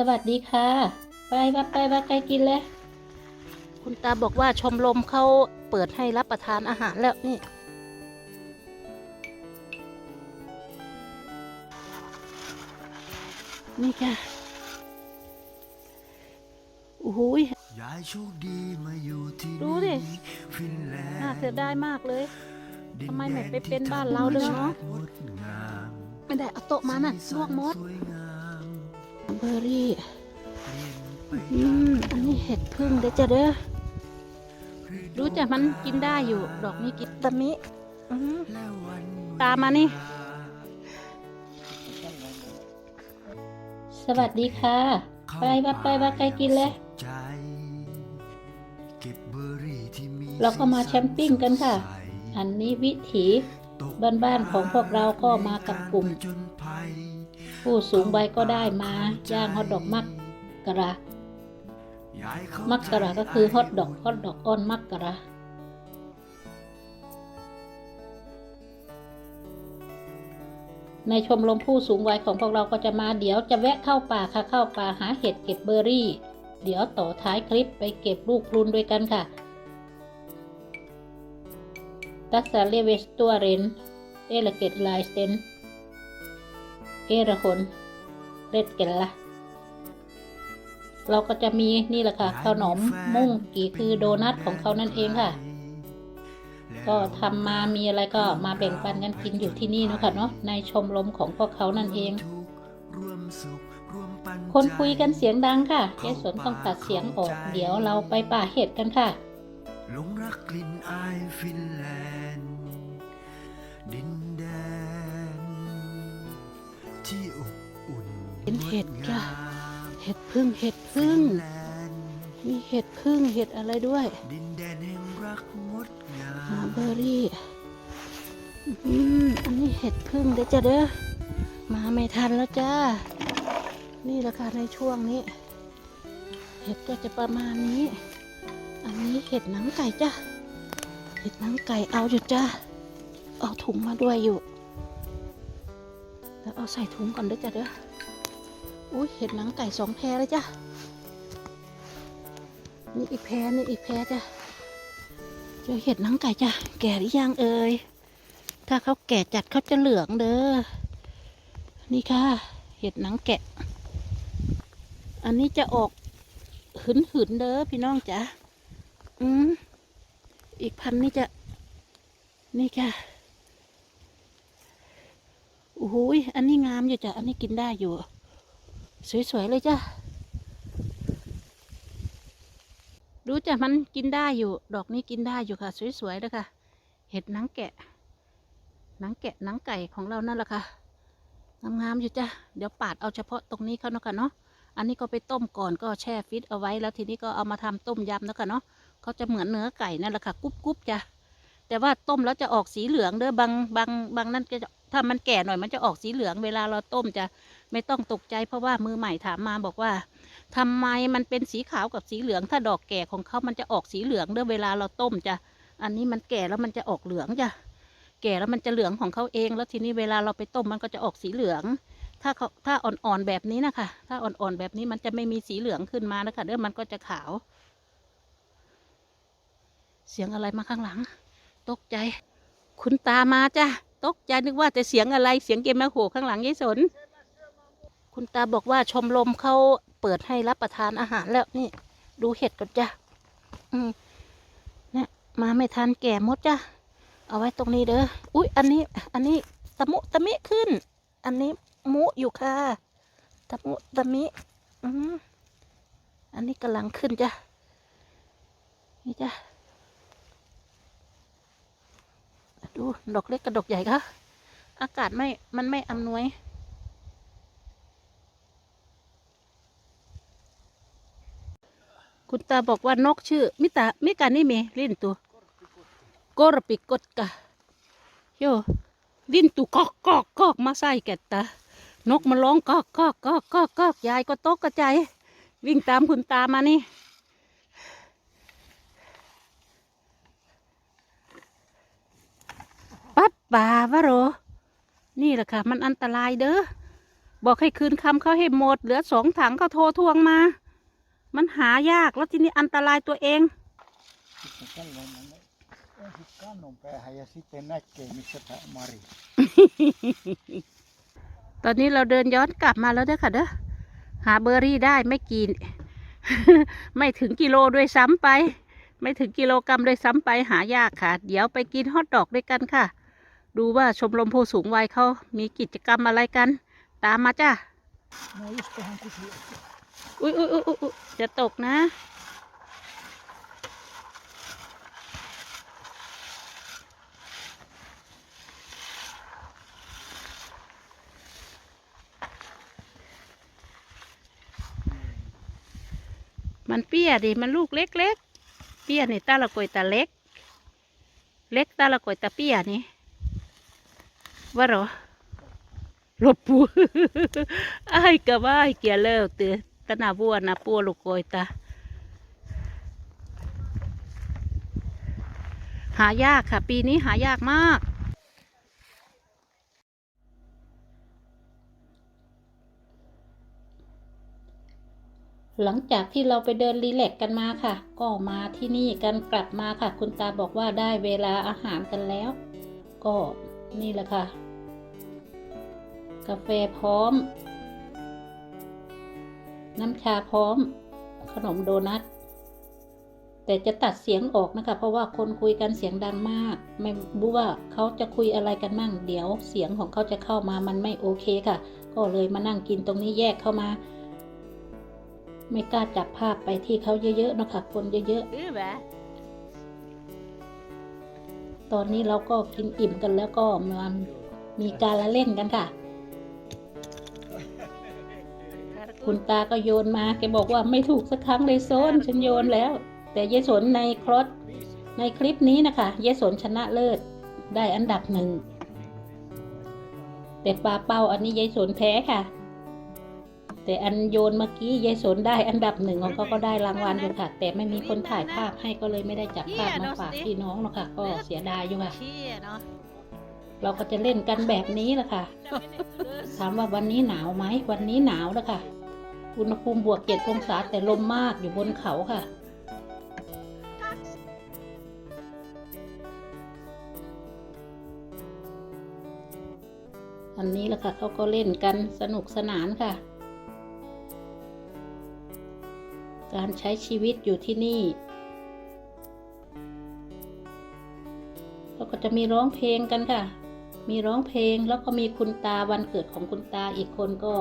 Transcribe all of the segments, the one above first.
สวัสดีค่ะ ไปบักไปบักไกกินเลยคุณตาบอกว่าชมรมเขาเปิดให้รับประทานอาหารแล้วนี่นี่ค่ะโอ้โหยยายโชคดีมาอยู่ที่ดูดินี่ฟินแลนด์น่าเสียดายมากเลยดินทำไมไม่ไปแดเป็นบ้านเราเลยเนอะที่ธรรมชาติงดงามไม่ได้เอาโต๊ะมาน่ะลวกมดสวยงาม เบอร์รี่เปลี่ยนไปอืมอันนี้เห็ดพึ่งเด้อจ้ะเด้อรู้จักมันกินได้อยู่ ดอกนี้กินตะมิอืมและวันตามมานี่ สวัสดีค่ะ ไปบักไปบักไกกินเลยใจเก็บเบอร์รี่ที่มีเราก็มาแคมปิ้งกันค่ะสีสันอันนี้วิถีตกบ้านๆของพวกเราก็มากับกลุ่ม ผู้สูงวัยก็ได้มาย่างฮอทดอกมักกะระมักกะระก็คือฮอทดอกฮอทดอกอ้อนมักกะระในชมรมผู้สูงวัยของพวกเราก็จะมาเดี๋ยวจะแวะเข้าป่าค่ะเข้าป่าหาเห็ดเก็บเบอร์รี่ เดี๋ยวต่อท้ายคลิปไปเก็บลูกพลุนด้วยกันค่ะตักษาเลเวสตัวเรนเอลเกตไลสเตน เอระหนเรดเกลละเราก็จะมีนี่แหละค่ะขนมมุ่งกี่คือโดนัทของเขานั่นเองค่ะ ก็ทำมามีอะไรก็มาแบ่งปันกันกินอยู่ที่นี่เนาะค่ะเนาะในชมรมของพวกเขานั่นเองทุกข์ร่วมสุขร่วมปันคนใจคุยกันเสียงดังค่ะเจ๊สนต้องตัดเสียงออก เดี๋ยวเราไปป่าเห็ดกันค่ะหลงรักกลิ่นอายฟินแลนด์ดิ เห็นเห็ดจ้ะงาเห็ดพึ่งเห็ดพึ่ง มีเห็ดพึ่งเห็ดอะไรด้วยดินแดนแห่งรักงดงาหาเบอร์รี่อืมอันนี้เห็ดพึ่งเด้จ้ะเด้อมาไม่ทันแล้วจ้า นี่แหละค่ะในช่วงนี้ เห็ดก็จะประมาณนี้ อันนี้เห็ดหนังไก่จ้ะเห็ดหนังไก่เอาอยู่จ้าเอาถุงมาด้วยอยู่ แล้วเอาใส่ถุงก่อนเด้อจ้ะเด้อ อุ้ยเห็ดหนังไก่สองแพรเลยจ้ะนี่อีกแพรนี่อีกแพรจ้ะเจอเห็ดหนังไก่จ้ะแก่หรือยังเอ่ยถ้าเขาแก่จัดเขาจะเหลืองเด้อนี่ค่ะ เห็ดหนังแกะ อันนี้จะออกหืนหืนเด้อพี่น้องจ๋าอืมอีกพันนี่จะ นี่ค่ะโอ้โหยอันนี้งามอยู่จ้ะอันนี้กินได้อยู่ สวยๆเลยจ้ะรู้จ้ะมันกินได้อยู่ ดอกนี้กินได้อยู่ค่ะ สวยๆเลยค่ะ เห็ดหนังแกะ หนังแกะหนังไก่ของเรานั่นแหละค่ะ งามๆอยู่จ้ะ เดี๋ยวปาดเอาเฉพาะตรงนี้เขาเนาะค่ะเนาะ อันนี้ก็ไปต้มก่อนก็แช่ฟิตเอาไว้แล้วทีนี้ก็เอามาทำต้มยำแล้วกันเนาะเขาจะเหมือนเนื้อไก่นั่นแหละค่ะกรุบกรุบจ้ะ แต่ว่าต้มแล้วจะออกสีเหลืองเด้อบางบางบางนั่นก็จะ ถ้ามันแก่หน่อยมันจะออกสีเหลืองเวลาเราต้มจะไม่ต้องตกใจ เพราะว่ามือใหม่ถามมาบอกว่าทำไมมันเป็นสีขาวกับสีเหลือง ถ้าดอกแก่ของเขามันจะออกสีเหลืองเด้อเวลาเราต้มจะอันนี้มันแก่แล้วมันจะออกเหลืองจ้ะแก่แล้วมันจะเหลืองของเขาเอง แล้วทีนี้เวลาเราไปต้มมันก็จะออกสีเหลือง ถ้าเขาถ้าอ่อนๆแบบนี้นะคะ ถ้าอ่อนๆแบบนี้มันจะไม่มีสีเหลืองขึ้นมานะคะเด้อมันก็จะขาว เสียงอะไรมาข้างหลัง ตกใจ คุณตามาจ้ะ ตกใจนึกว่าแต่เสียงอะไรเสียงเกมแมโหข้างหลังยายสน คุณตาบอกว่าชมรมเขาเปิดให้รับประทานอาหารแล้วนี่ ดูเห็ดก่อนจ้ะอืมเนี่ยมาไม่ทันแก่หมดจ้ะเอาไว้ตรงนี้เด้ออุ๊ยอันนี้ อันนี้ตะมุตะมิขึ้น อันนี้มุอยู่ค่ะตะมุตะมิอืมอันนี้กำลังขึ้นจ้ะนี่จ้ะ ดูดอกเล็กกับดอกใหญ่ค่ะอากาศไม่ มันไม่อำนวย คุณตาบอกว่านกชื่อ มิตามิกานี่เมลิ้นตัวโกรปิกดกะโยลิ้นตัวกอกกอกกอกมาใส่แกะตานกมันร้องกอกกอกกอกกอกกอกยายก็ตกกระจายวิ่งตามคุณตามานี่ ปั๊บป่าวะโร นี่แหละค่ะ มันอันตรายเด้อ บอกให้คืนคำเขาให้หมด เหลือสองถังเขาโทรทวงมา มันหายากแล้วทีนี้อันตรายตัวเอง ตอนนี้เราเดินย้อนกลับมาแล้วเด้อค่ะเด้อ หาเบอร์รี่ได้ไม่กี่ ไม่ถึงกิโลด้วยซ้ำไป ไม่ถึงกิโลกรรัมด้วยซ้ำไปหายากค่ะ เดี๋ยวไปกินฮอทดอกด้วยกันค่ะ ดูว่าชมรมผู้สูงวัยเขามีกิจกรรมอะไรกัน ตามมาจ้าอุ้ยอุ้ยอุ้ยอุ๊ยจะตกนะ มันเปี้ยดิมันลูกเล็กๆเปี้ยนี่ตาละกอยตาเล็ก เล็กตาละกอยตาเปี้ยนี่ ว่าเหรอหลบปูไอ้กะว่าไอ้เกียเลิกเตือตนาบัวนะปัวลูกกอยตาหายากค่ะ ปีนี้หายากมาก หลังจากที่เราไปเดินรีแลกกันมาค่ะ ก็มาที่นี่กันกลับมาค่ะ คุณตาบอกว่าได้เวลาอาหารกันแล้ว ก็นี่แหละค่ะ กาแฟพร้อม น้ำชาพร้อม ขนมโดนัท แต่จะตัดเสียงออกนะคะ เพราะว่าคนคุยกันเสียงดังมาก ไม่รู้ว่าเขาจะคุยอะไรกันมั่ง เดี๋ยวเสียงของเขาจะเข้ามามันไม่โอเคค่ะ ก็เลยมานั่งกินตรงนี้แยกเข้ามา ไม่กล้าจับภาพไปที่เขาเยอะๆนะคะคนเยอะๆตอนนี้เราก็กินอิ่มกันแล้วก็มามีการละเล่นกันค่ะ คุณตาก็โยนมาแกบอกว่าไม่ถูกสักครั้งเลยโซนฉันโยนแล้ว แต่เยสนในครอสในคลิปนี้นะคะเยสนชนะเลิศได้อันดับหนึ่งแต่ปลาเป้าอันนี้ยายสนแพ้ค่ะ แต่อันโยนเมื่อกี้ยายสนได้อันดับหนึ่งของเขาก็ได้รางวัลอยู่ค่ะ แต่ไม่มีคนถ่ายภาพให้ก็เลยไม่ได้จับภาพมาฝากพี่น้องหรอกค่ะ ก็เสียดายอยู่ค่ะเชี่ยเนาะเราก็จะเล่นกันแบบนี้แหละค่ะ ถามว่าวันนี้หนาวไหม วันนี้หนาวแล้วค่ะ อุณหภูมิบวกเจ็ดองศาแต่ลมมากอยู่บนเขาค่ะ อันนี้แหละค่ะเขาก็เล่นกันสนุกสนานค่ะ การใช้ชีวิตอยู่ที่นี่เขาก็จะมีร้องเพลงกันค่ะ มีร้องเพลงแล้วก็มีคุณตาวันเกิดของคุณตาอีกคนก็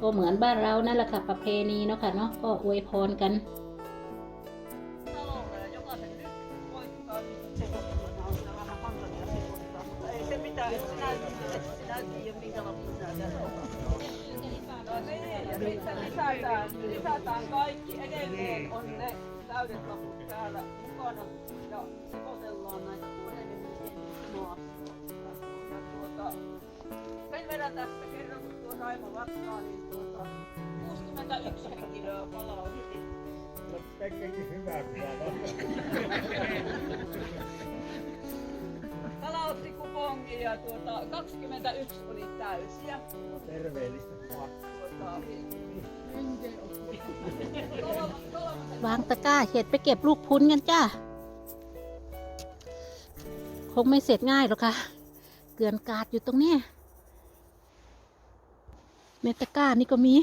ก็เหมือนบ้านเรานั่นแหละค่ะประเพณีเนาะค่ะเนาะก็อวยพรกัน kun tuo Raimo vastaa, niin tuota, 61 henkilöä palautti Pekkakin hyvä kyllä palautti kupongin ja tuota, 21 oli täysiä. Terveellistä mua. Tuota, วางตะกร้าเห็ดไปเก็บลูกพุ้นกันจ้า คงไม่เสร็จง่ายหรอกค่ะ เกลื่อนกาดอยู่ตรงเนี้ ยในตะกร้านี่ก็มี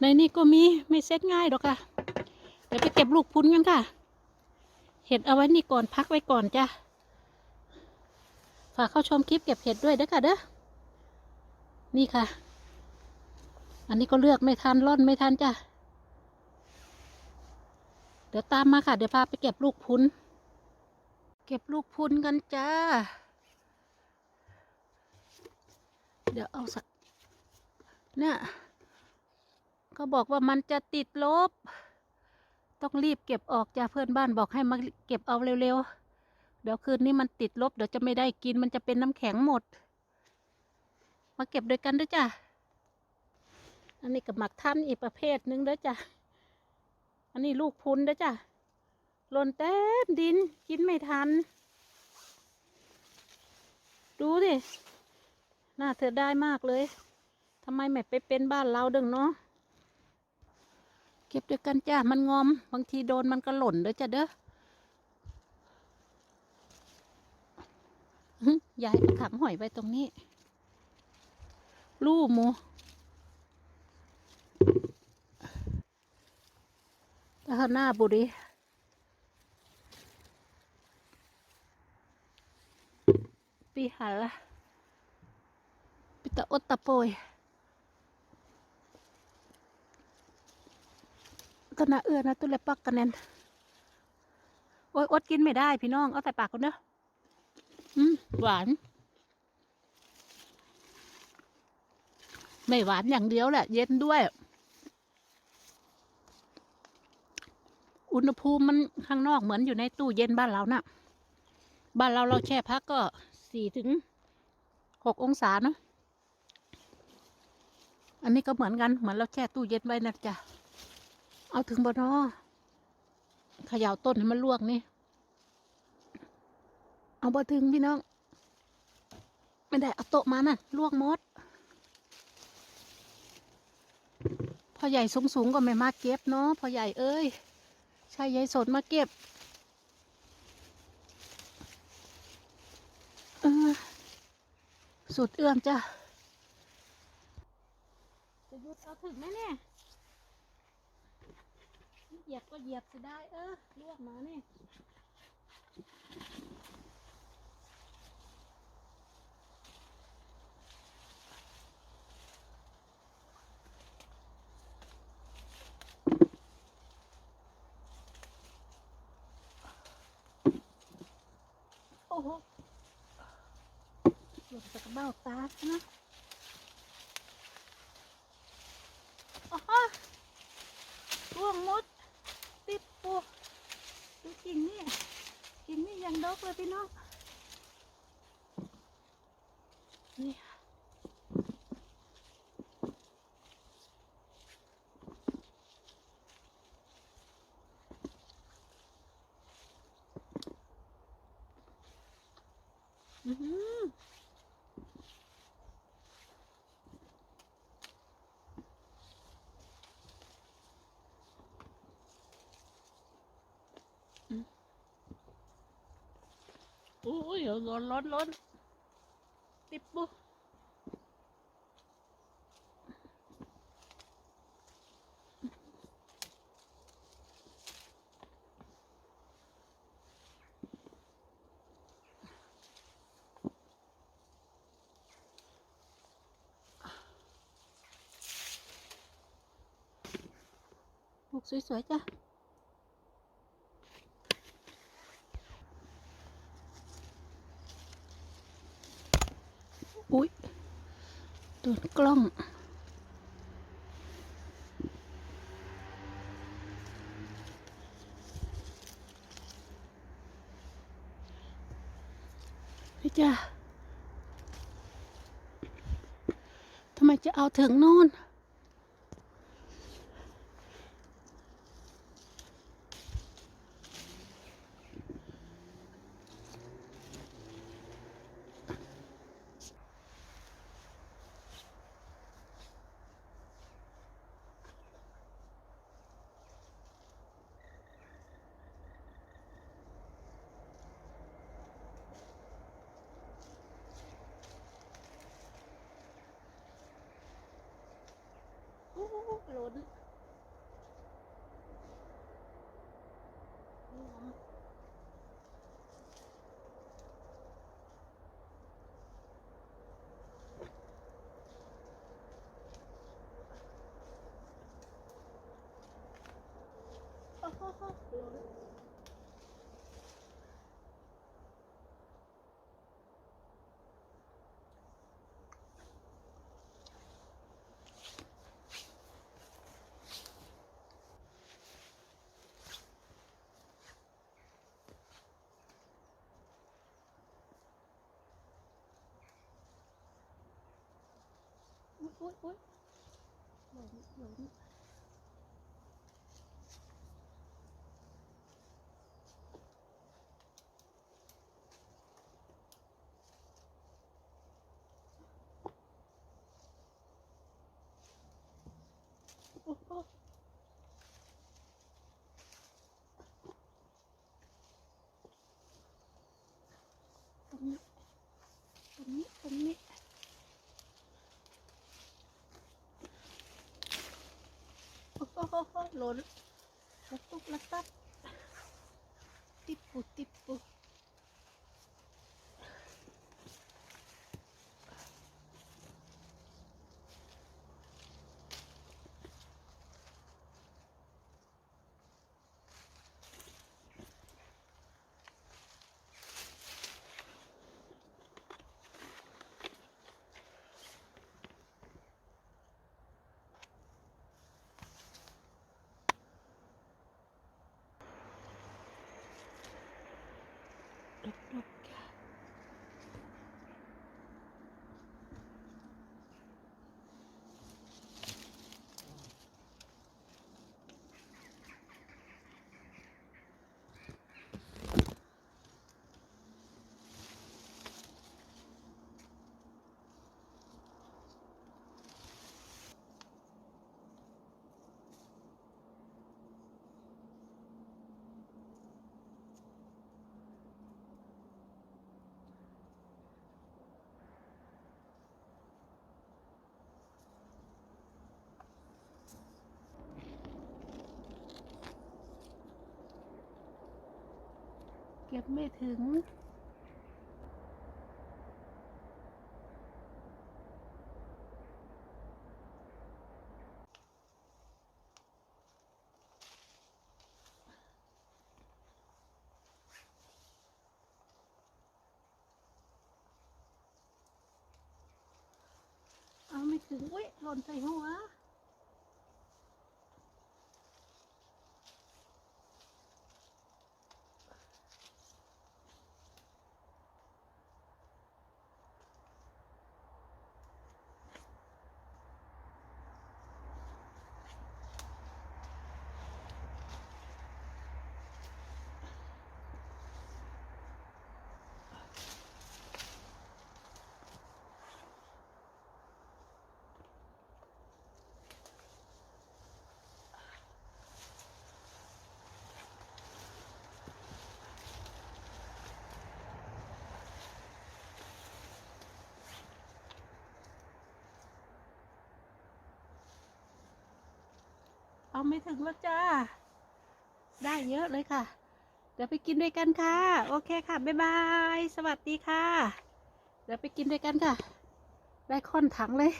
ในนี่ก็มีไม่เสร็จง่ายหรอกค่ะ เดี๋ยวไปเก็บลูกพุ้นกันค่ะ เห็ดเอาไว้นี่ก่อนพักไว้ก่อนจ้าฝากเข้าชมคลิปเก็บเห็ดด้วยเด้อค่ะเด้อ นี่ค่ะ อันนี้ก็เลือกไม่ทันร่อนไม่ทันจ้ะ เดี๋ยวตามมาค่ะ เดี๋ยวพาไปเก็บลูกพุนเก็บลูกพุนกันจ้า เดี๋ยวเอาสัก เนี่ยเขาบอกว่ามันจะติดลบ ต้องรีบเก็บออกจ้าเพื่อนบ้านบอกให้มาเก็บเอาเร็วๆ เดี๋ยวคืนนี้มันติดลบ เดี๋ยวจะไม่ได้กินมันจะเป็นน้ำแข็งหมด มาเก็บด้วยกันด้วยจ้าอันนี้กับหมักท่านอีกประเภทหนึ่งด้อจ้ะอันนี้ลูกพุนด้อจ้ะหล่นเต็มดินกินไม่ทัน ดูดิน่าเธอได้มากเลยำไมไม่ไปเป็นบ้านเราดึงเนาะเก็บด้วยกันจ้ามันงอม บางทีโดนมันก็หล่นเด้อจ้ะเด้อยายเอาถังหอยไว้ตรงนี้ ลูกมูตาหน้าบุรีปีหันละปิตาอดตะโปย ตนาเอื้อนะตุเลปักกันแนนโอ้ยอดกินไม่ได้พี่น้อง เอาใส่ปากกันเนอะอืมหวาน ไม่หวานอย่างเดียวแหละ เย็นด้วย อุณหภูมิมันข้างนอกเหมือนอยู่ในตู้เย็นบ้านเรานะ่ะ บ้านเราเราแช่พักก็สี่ถึงหกองศาเนาะ อันนี้ก็เหมือนกัน เหมือนเราแช่ตู้เย็นไว้นะจ๊ะ เอาถึงบนอขย่าต้นให้มันลวกนี่ เอาบ่ถึงพี่น้อง ไม่ได้เอาโต๊ะมาน่ะ ลวกมดพอใหญ่สูงสูงก็ไม่มาเก็บเนาะพอใหญ่เอ้ย ใช่ยายสนมาเก็บสุดเอื้อมจ้ะจะหยุดเอาถึงไหมเนี่ย ยียบก็เหยียบสิได้ เออลวกมาเนี่ยโอ้โหหลบจากเบ้าตานะโอ้โหร่วงมด ติดปูดูกิ่งนี่กิ่งนี่ยังดกเลย พี่น้อง นี่อือ หืออุ้ยร้อนร้อนร้อนติดปุ๊ลูกสวยๆจ้ะ โดนกล้อง พี่จ้าทำไมจะเอาถึงโน่น หล้นโอ้โหหล้นอุ๊ยอุ๊ยอุ๊ยหล้น úi úi lộn lộn Oh, oh. หหล่นละตุกละตับติบปุติบปุ เก็บไม่ถึง เอาไม่ถึงอุ้ยหล่นใส่หัว เอาไม่ถึงแล้วจ้า ได้เยอะเลยค่ะ เดี๋ยวไปกินด้วยกันค่ะ โอเคค่ะ บ๊ายบาย สวัสดีค่ะ เดี๋ยวไปกินด้วยกันค่ะ ได้ค่อนถังเลย